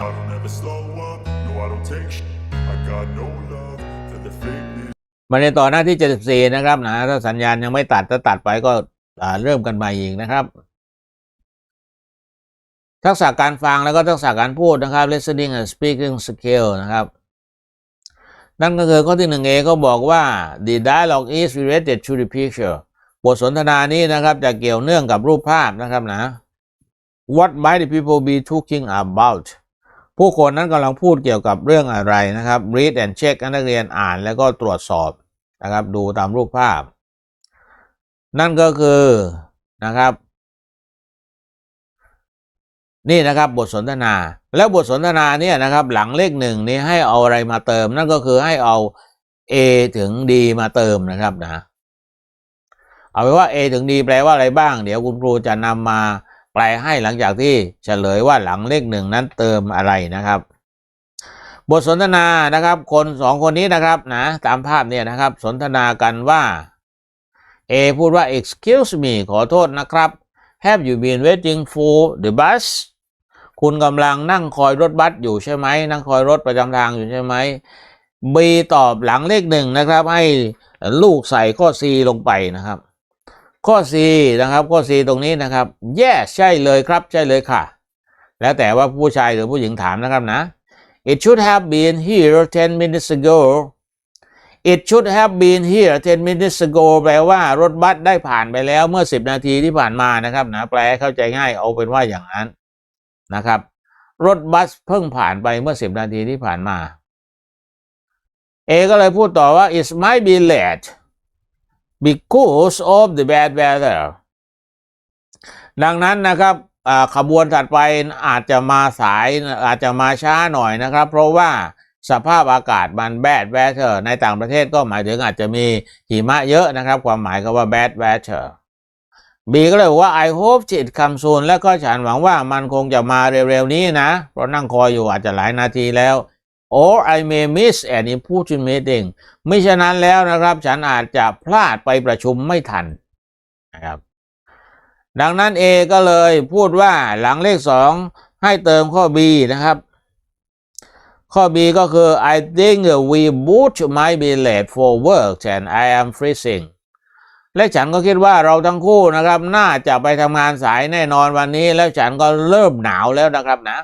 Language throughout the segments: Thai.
I don't ever slow up, no I don't take sh- I got no love for the fakeness มาในต่อหน้าที่ 74 นะครับนะถ้าสัญญาณยังไม่ตัดถ้าตัดไปก็อ่าเริ่มกันใหม่อีกนะครับ ทักษะการฟังแล้วก็ทักษะการพูดนะครับ listening and speaking skill นะครับ นั่นก็คือข้อที่หนึ่งเอก็บอกว่า the dialogue is related to the picture บทสนทนานี้นะครับ จะเกี่ยวเนื่องกับรูปภาพนะครับนะ what might the people be talking about ผู้คนนั้นกำลังพูดเกี่ยวกับเรื่องอะไรนะครับ read and check นักเรียนอ่านแล้วก็ตรวจสอบนะครับ ดูตามรูปภาพ นั่นก็คือนะครับ นี่นะครับบทสนทนา แล้วบทสนทนาเนี่ยนะครับ หลังเลขหนึ่งนี้ให้เอาอะไรมาเติม นั่นก็คือให้เอา A ถึง D มาเติมนะครับนะเอาไว้ว่า A ถึง D แปลว่าอะไรบ้าง เดี๋ยวคุณครูจะนำมา แปลให้หลังจากที่เฉลยว่าหลังเลขหนึ่งนั้นเติมอะไรนะครับ บทสนทนานะครับ คนสองคนนี้นะครับนะตามภาพเนี่ยนะครับสนทนากันว่า A พูดว่า excuse me ขอโทษนะครับ Have you been waiting for the bus คุณกำลังนั่งคอยรถบัสอยู่ใช่ไหม นั่งคอยรถประจำทางอยู่ใช่ไหม B ตอบหลังเลขหนึ่งนะครับ ให้ลูกใส่ข้อ C ลงไปนะครับ ข้อ C นะครับ ข้อ C ตรงนี้นะครับ yes ใช่เลยครับ ใช่เลยค่ะ แล้วแต่ว่าผู้ชายหรือผู้หญิงถามนะครับนะ It should have been here 10 minutes ago It should have been here 10 minutes ago แปลว่ารถบัสได้ผ่านไปแล้วเมื่อ 10 นาทีที่ผ่านมานะครับนะแปลเข้าใจง่ายเอาเป็นว่าอย่างนั้นนะครับ รถบัสเพิ่งผ่านไปเมื่อ 10 นาทีที่ผ่านมา เอก็เลยพูดต่อว่า it might be late because of the bad weather ดังนั้นนะครับขบวนถัดไปอาจจะมาสายอาจจะมาช้าหน่อยนะครับ เพราะว่าสภาพอากาศมัน bad weather ในต่างประเทศก็หมายถึงอาจจะมีหิมะเยอะนะครับ ความหมายก็ว่า bad weather B ก็เลยบอกว่า I hope it comes soon แล้วก็ฉันหวังว่ามันคงจะมาเร็วๆนี้นะ เพราะนั่งคอยอยู่อาจจะหลายนาทีแล้ว or I may miss an important meeting ไม่ฉะนั้นแล้วนะครับ ฉันอาจจะพลาดไปประชุมไม่ทันนะครับ ดังนั้น A ก็เลยพูดว่าหลังเลขสองให้เติมข้อ B นะครับ ข้อ B ก็คือ I think we both might be late for work and I am freezing และฉันก็คิดว่าเราทั้งคู่นะครับ น่าจะไปทำงานสายแน่นอนวันนี้ แล้วฉันก็เริ่มหนาวแล้วนะครับนะ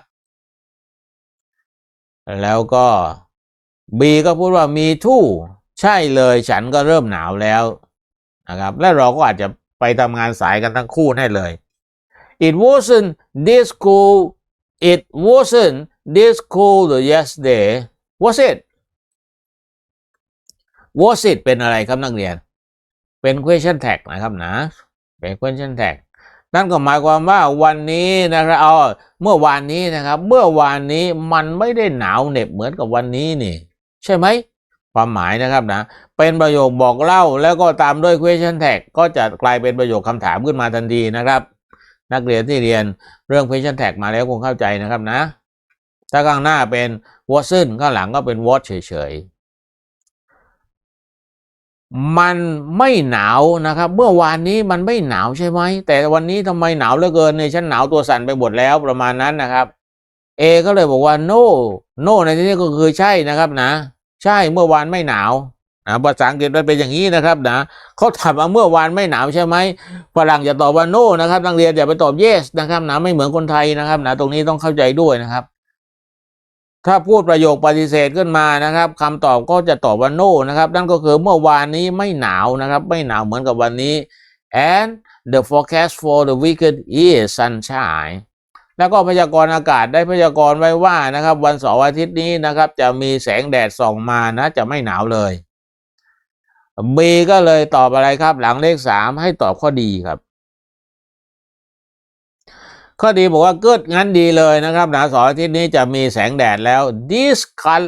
แล้วก็ B ก็พูดว่ามีทู่ใช่เลยฉันก็เริ่มหนาวแล้วนะครับและเราก็อาจจะไปทำงานสายกันทั้งคู่แน่เลย It wasn't this cool It wasn't this cold yesterday was it was it เป็นอะไรครับนักเรียน เป็น question tag นะครับนะ เป็น question tag นั่นก็หมายความว่าวันนี้นะครับเอาเมื่อวานนี้นะครับ เมื่อวานนี้มันไม่ได้หนาวเหน็บเหมือนกับวันนี้นี่ ใช่ไหมความหมายนะครับนะ เป็นประโยคบอกเล่าแล้วก็ตามด้วย question tag ก็จะกลายเป็นประโยคคำถามขึ้นมาทันทีนะครับ นักเรียนที่เรียนเรื่อง question tag มาแล้วคงเข้าใจนะครับนะ ถ้าข้างหน้าเป็น wasn't ข้างหลังก็เป็น was เฉยๆ มันไม่หนาวนะครับ เมื่อวานนี้มันไม่หนาวใช่ไหม แต่วันนี้ทำไมหนาวเหลือเกินเนี่ยฉันหนาวตัวสั่นไปหมดแล้วประมาณนั้นนะครับ A ก็เลยบอกว่า no no ในที่นี้ก็คือใช่นะครับนะ ใช่เมื่อวานไม่หนาวนะภาษาอังกฤษมันเป็นอย่างนี้นะครับนะเขาถามว่าเมื่อวานไม่หนาวใช่ไหมฝรั่งจะตอบว่า no นะครับนักเรียนอย่าไปตอบ yes นะครับนะไม่เหมือนคนไทยนะครับนะตรงนี้ต้องเข้าใจด้วยนะครับ ถ้าพูดประโยคปฏิเสธขึ้นมานะครับคำตอบก็จะตอบว่า no นะครับ นั่นก็คือเมื่อวานนี้ไม่หนาวนะครับ ไม่หนาวเหมือนกับวันนี้ and the forecast for the weekend is sunshine แล้วก็พยากรณ์อากาศได้พยากรณ์ไว้ว่านะครับ วันเสาร์อาทิตย์นี้นะครับ จะมีแสงแดดส่องมานะจะไม่หนาวเลย B ก็เลยตอบอะไรครับ หลังเลขสามให้ตอบข้อดีครับ ข้อดีบอกว่าเกิดงั้นดีเลยนะครับนะสาร์อาทิตย์นี้จะมีแสงแดดแล้ว this can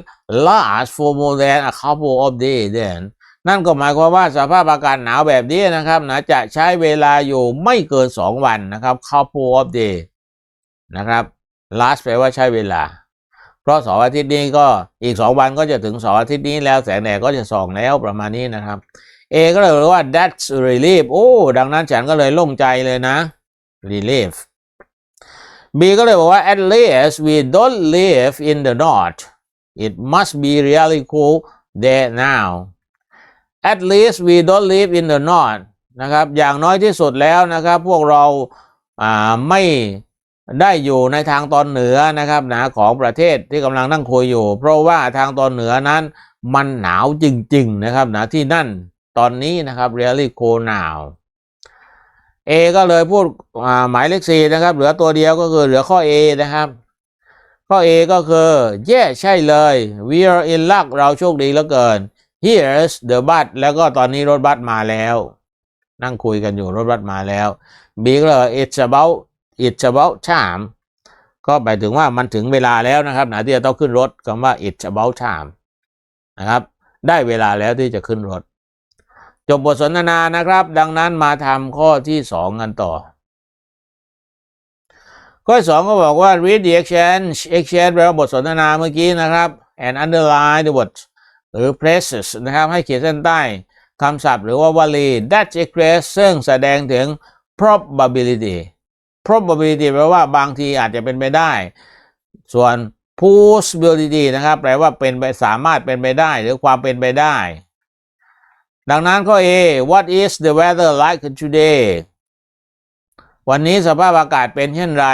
last for more than a couple of days then นั่นก็หมายความว่าสภาพอากาศหนาวแบบนี้นะครับนะจะใช้เวลาอยู่ไม่เกินสองวันนะครับ couple of days นะครับ last แปลว่าใช้เวลา เพราะสาร์อาทิตย์นี้ก็อีกสองวันก็จะถึงสาร์อาทิตย์นี้แล้วแสงแดดก็จะส่องแล้วประมาณนี้นะครับ A ก็เลยบอกว่า that's relief โอ้ ดังนั้นฉันก็เลยโล่งใจเลยนะ relief B ก็เลยบอกว่า at least we don't live in the north it must be really cool there now at least we don't live in the north นะครับ อย่างน้อยที่สุดแล้วนะครับ พวกเราไม่ได้อยู่ในทางตอนเหนือนะครับหนะของประเทศที่กำลังนั่งคุยอยู่ เพราะว่าทางตอนเหนือนั้นมันหนาวจริง ๆ นะครับนะที่นั่นตอนนี้นะครับ really cold now A ก็เลยพูดหมายเลขสี่นะครับ เหลือตัวเดียวก็คือเหลือข้อ A นะครับ ข้อ A ก็คือ yeah ใช่เลย we are in luck เราโชคดีเหลือเกิน here's the bus แล้วก็ตอนนี้รถบัสมาแล้ว นั่งคุยกันอยู่รถบัสมาแล้ว B ก็เลย it's about it's about time ก็หมายถึงว่ามันถึงเวลาแล้วนะครับนะที่จะต้องขึ้นรถคำว่า it's about time นะครับ ได้เวลาแล้วที่จะขึ้นรถ จบบทสนทนานะครับ ดังนั้นมาทำข้อที่สองกันต่อ ข้อสองก็บอกว่า read the exchange exchange แปลว่าบทสนทนาเมื่อกี้นะครับ and underline the word หรือ phrases นะครับ ให้เขียนเส้นใต้คำศัพท์หรือว่าวลี that express ซึ่งแสดงถึง probability probability แปลว่าบางทีอาจจะเป็นไปได้ ส่วน possibility นะครับ แปลว่าเป็นไปสามารถเป็นไปได้ หรือความเป็นไปได้ ดังนั้นข้อ A what is the weather like today วันนี้สภาพอากาศเป็นเช่นไร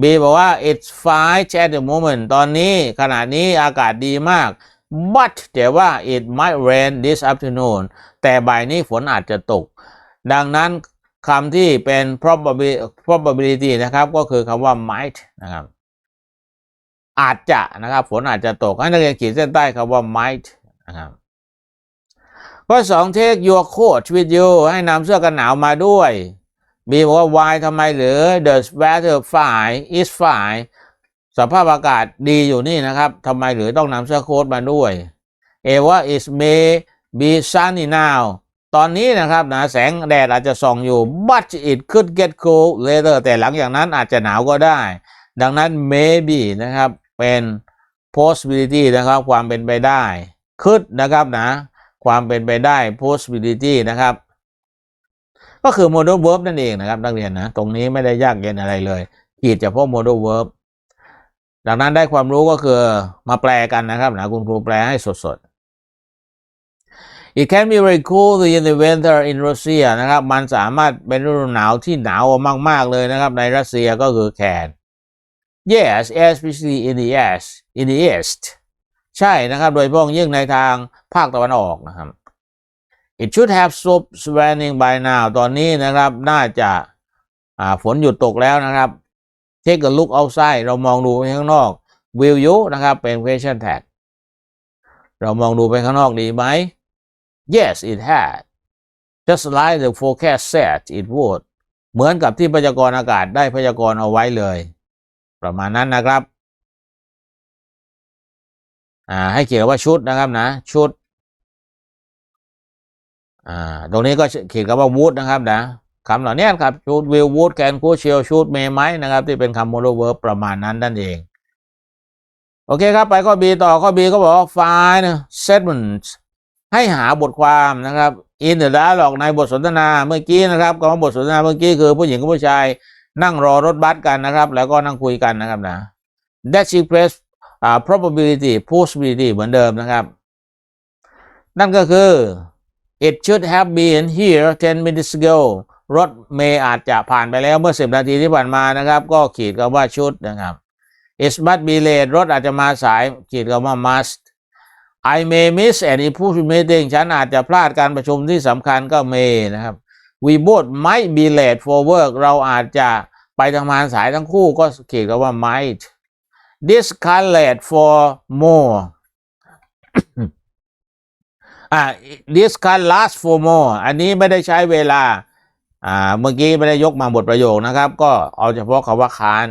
B บอกว่า it's fine at the moment ตอนนี้ขณะนี้อากาศดีมาก but แต่ว่า it might rain this afternoon แต่บ่ายนี้ฝนอาจจะตก ดังนั้นคำที่เป็น probability นะครับ ก็คือคำว่า might นะครับ อาจจะนะครับ ฝนอาจจะตก ให้นักเรียนขีดเส้นใต้คำว่า might นะครับ ข้อสอง take your coat with you ให้นำเสื้อกันหนาวมาด้วย B บอกว่า why ทำไมหรือ the weather fine is fine สภาพอากาศดีอยู่นี่นะครับทำไมหรือต้องนำเสื้อโค้ทมาด้วย A ว่า it may be sunny now ตอนนี้นะครับนะแสงแดดอาจจะส่องอยู่ but it could get cold later แต่หลังจากนั้นอาจจะหนาวก็ได้ ดังนั้น maybe นะครับเป็น possibility นะครับความเป็นไปได้ could นะครับนะ ความเป็นไปได้ possibility นะครับ ก็คือ modal verb นั่นเองนะครับ นักเรียนนะ ตรงนี้ไม่ได้ยากเย็นอะไรเลยขีดเฉพาะ modal verb ดังนั้นได้ความรู้ก็คือมาแปลกันนะครับนะคุณครูแปลให้สดๆ It can be very cool in the winter in Russia นะครับ มันสามารถเป็นฤดูหนาวที่หนาวมากๆเลยนะครับ ในรัสเซียก็คือแคน Yes especially in the east in the east ใช่นะครับ โดยเฉพาะยิ่งในทาง ภาคตะวันออกนะครับ It should have stopped raining by now ตอนนี้นะครับน่าจะฝนหยุดตกแล้วนะครับ Take a look outside เรามองดูไปข้างนอก Will you นะครับเป็น question tag เรามองดูไปข้างนอกดีไหม Yes it had just like the forecast said it would เหมือนกับที่พยากรณ์อากาศได้พยากรณ์เอาไว้เลย ประมาณนั้นนะครับ อ่าให้เขียนว่าชุดนะครับนะ ชุด อ่าตรงนี้ก็เขียนคำว่า would นะครับนะคำเหล่านี้ครับ should will would can could shall should may might นะครับ ที่เป็นคำ modal verb ประมาณนั้นนั่นเอง โอเคครับ ไปข้อ B ต่อข้อ B ก็บอกว่า find statements ให้หาบทความนะครับ in the dialogue ในบทสนทนาเมื่อกี้นะครับคำว่าบทสนทนาเมื่อกี้คือผู้หญิงกับผู้ชายนั่งรอรถบัสกันนะครับ แล้วก็นั่งคุยกันนะครับนะ that she press อ่า probability possibility เหมือนเดิมนะครับ นั่นก็คือ it should have been here 10 minutes ago รถเมย์อาจจะผ่านไปแล้วเมื่อ 10 นาทีที่ผ่านมานะครับ ก็ขีดคำว่า should นะครับ it must be late รถอาจจะมาสาย ขีดคำว่า must I may miss an important meeting ฉันอาจจะพลาดการประชุมที่สำคัญก็ may นะครับ we both might be late for work เราอาจจะไปทำงานสายทั้งคู่ก็ขียนคำว่า might this can late for more อ่า this can last for more อันนี้ไม่ได้ใช้เวลา อ่า เมื่อกี้ไม่ได้ยกมาบทประโยคนะครับ ก็เอาเฉพาะคำว่า can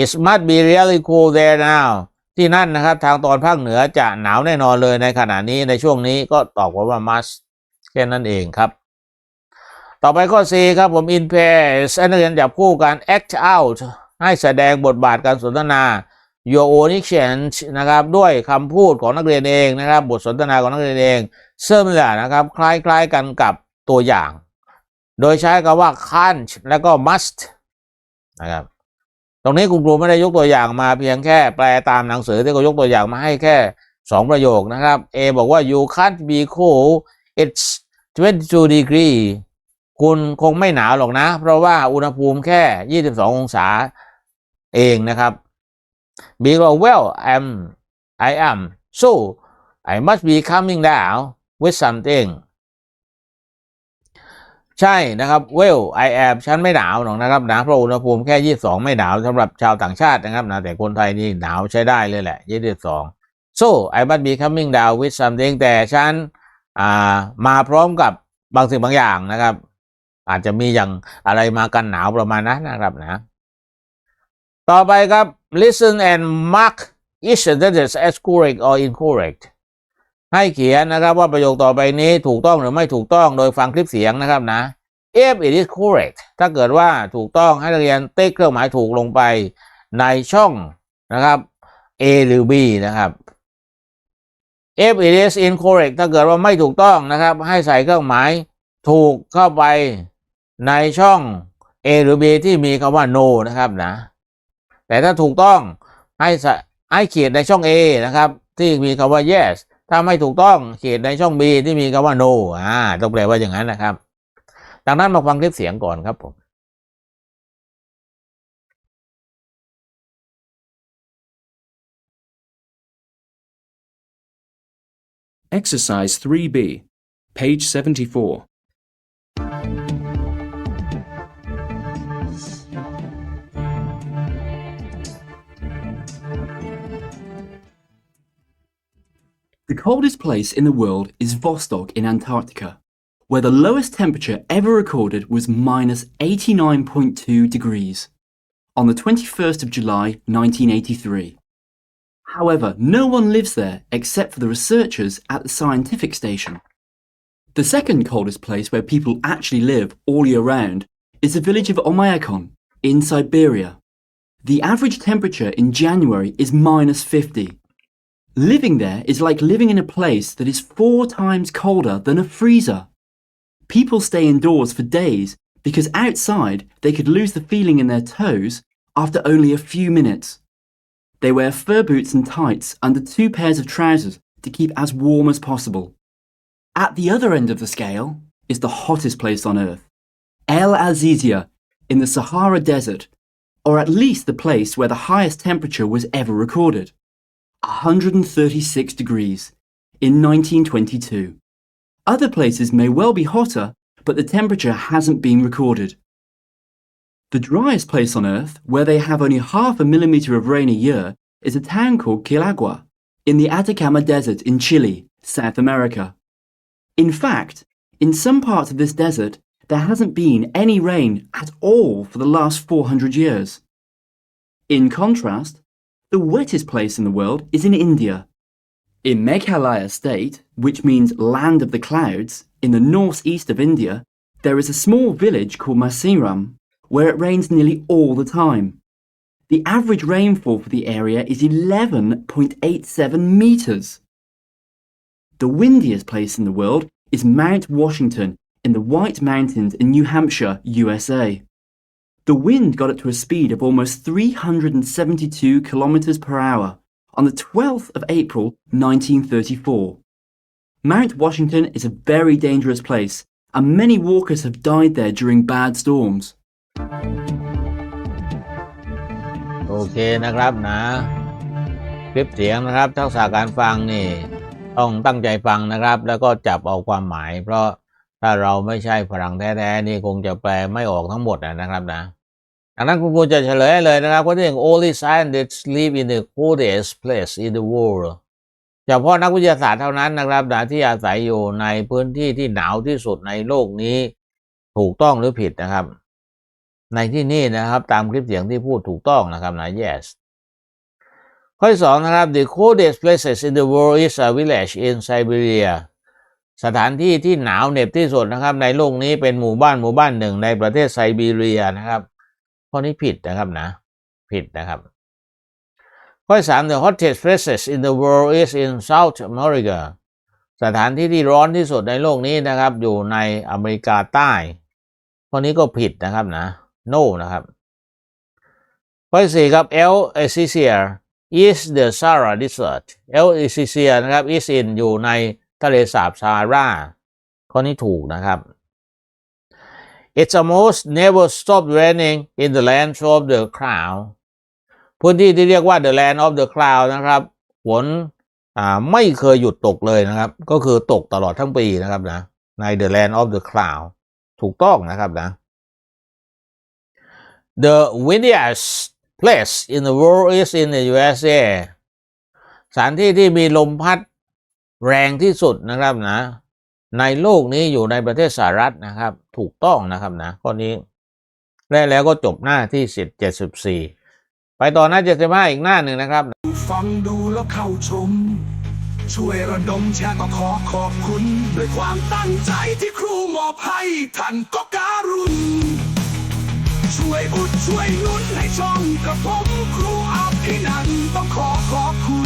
it must be really cool there now ที่นั่นนะครับทางตอนภาคเหนือจะหนาวแน่นอนเลยในขณะนี้ในช่วงนี้ก็ตอบว่า must แค่นั้นเองครับ ต่อไปข้อ C ครับผม in pairs นักเรียนจับคู่กัน act out ให้แสดงบทบาทการสนทนา your own exchange นะครับด้วยคำพูดของนักเรียนเองนะครับ บทสนทนาของนักเรียนเอง similar นะครับ คล้ายๆกันกับตัวอย่าง โดยใช้คำว่า can't แล้วก็ must นะครับตรงนี้คุณครูไม่ได้ยกตัวอย่างมาเพียงแค่แปลตามหนังสือที่เขายกตัวอย่างมาให้แค่สองประโยคนะครับ A บอกว่า you can't be cold it's 22 degree คุณคงไม่หนาวหรอกนะ เพราะว่าอุณหภูมิแค่ 22 องศาเองนะครับ B บอก well I'm I am so I must be coming down with something ใช่นะครับ well I am ฉันไม่หนาวหรอกนะครับหนะเพราะอุณหภูมิแค่22ไม่หนาวสำหรับชาวต่างชาตินะครับนะแต่คนไทยนี่หนาวใช้ได้เลยแหละ22 so I must be coming down with something แต่ฉันมาพร้อมกับบางสิ่งบางอย่างนะครับ อาจจะมีอย่างอะไรมากันหนาวประมาณนั้นนะครับนะ ต่อไปครับ listen and mark each sentence as correct or incorrect ให้เขียนนะครับว่าประโยคต่อไปนี้ถูกต้องหรือไม่ถูกต้องโดยฟังคลิปเสียงนะครับนะ if it is correct ถ้าเกิดว่าถูกต้องให้นักเรียนติ๊กเครื่องหมายถูกลงไปในช่องนะครับ A หรือ B นะครับ if it is incorrect ถ้าเกิดว่าไม่ถูกต้องนะครับ ให้ใส่เครื่องหมายถูกเข้าไปในช่อง A หรือ B ที่มีคำว่า no นะครับนะ แต่ถ้าถูกต้องให้ให้เขียนในช่อง A นะครับ ที่มีคำว่า yes ถ้าไม่ถูกต้องเขียนในช่อง B ที่มีคำว่า no อ่าต้องแปลว่าอย่างนั้นนะครับ ดังนั้นมาฟังคลิปเสียงก่อนครับผม Exercise 3B, page 74. The coldest place in the world is Vostok in Antarctica, where the lowest temperature ever recorded was minus 89.2 degrees on the 21st of July 1983. However, no one lives there except for the researchers at the scientific station. The second coldest place where people actually live all year round is the village of Omayakon in Siberia. The average temperature in January is minus 50. Living there is like living in a place that is four times colder than a freezer. People stay indoors for days because outside they could lose the feeling in their toes after only a few minutes. They wear fur boots and tights under two pairs of trousers to keep as warm as possible. At the other end of the scale is the hottest place on earth, El Azizia in the Sahara Desert, or at least the place where the highest temperature was ever recorded 136 degrees in 1922. Other places may well be hotter, but the temperature hasn't been recorded. The driest place on Earth, where they have only half a millimetre of rain a year, is a town called Quilagua, in the Atacama Desert in Chile, South America. In fact, in some parts of this desert, there hasn't been any rain at all for the last 400 years. In contrast, the wettest place in the world is in India. In Meghalaya state, which means land of the clouds, in the northeast of India, there is a small village called Masiram, where it rains nearly all the time. The average rainfall for the area is 11.87 metres. The windiest place in the world is Mount Washington in the White Mountains in New Hampshire, USA. The wind got up to a speed of almost 372 kilometres per hour on the 12th of April 1934. Mount Washington is a very dangerous place, and many walkers have died there during bad storms. โอเคนะครับนะ คลิปเสียงนะครับ ทักษะการฟังนี่ ต้องตั้งใจฟังนะครับ แล้วก็จับเอาความหมาย เพราะถ้าเราไม่ใช่ฝรั่งแท้ๆนี่คงจะแปลไม่ออกทั้งหมดนะครับนะ ดังนั้นคุณครูจะเฉลยให้เลยนะครับว่าที่ only scientists live in the coldest place in the world เฉพาะนักวิทยาศาสตร์เท่านั้นนะครับนะที่อาศัยอยู่ในพื้นที่ที่หนาวที่สุดในโลกนี้ ถูกต้องหรือผิดนะครับ ในที่นี่นะครับตามคลิปเสียงที่พูดถูกต้องนะครับนะ yes ข้อที่สองนะครับ the coldest places in the world is a village in Siberia สถานที่ที่หนาวเหน็บที่สุดนะครับ ในโลกนี้เป็นหมู่บ้านหมู่บ้านหนึ่งในประเทศไซบีเรียนะครับ ข้อนี้ผิดนะครับนะ ผิดนะครับ ข้อสาม the hottest places in the world is in South America สถานที่ที่ร้อนที่สุดในโลกนี้นะครับ อยู่ในอเมริกาใต้ ข้อนี้ก็ผิดนะครับนะ no นะครับ ข้อสี่ครับ El Esisia is the Sahara Desert El Esisia นะครับ is in อยู่ในทะเลสาบซาฮารา ข้อนี้ถูกนะครับ It's almost never stopped raining in the land of the cloud พื้นที่ที่เรียกว่า the land of the cloud นะครับ ฝนไม่เคยหยุดตกเลยนะครับ ก็คือตกตลอดทั้งปีนะครับนะ ใน the land of the cloud ถูกต้องนะครับนะ The windiest place in the world is in the USA สถานที่ที่มีลมพัดแรงที่สุดนะครับนะ ในโลกนี้อยู่ในประเทศสหรัฐนะครับ ถูกต้องนะครับนะข้อนี้ได้แล้วก็จบหน้าที่สิบเจ็ดสิบสี่ไปต่อหน้าเจ็ดสิบห้าอีกหน้าหนึ่งนะครับ ฟังดูแล้วเข้าชม ช่วยระดมแชร์ก็ขอขอบคุณ ด้วยความตั้งใจที่ครูมอบให้ท่านก็การุณช่วยอุดช่วยนุนให้ช่องกับผมครูอาภินันต้องขอขอบคุณ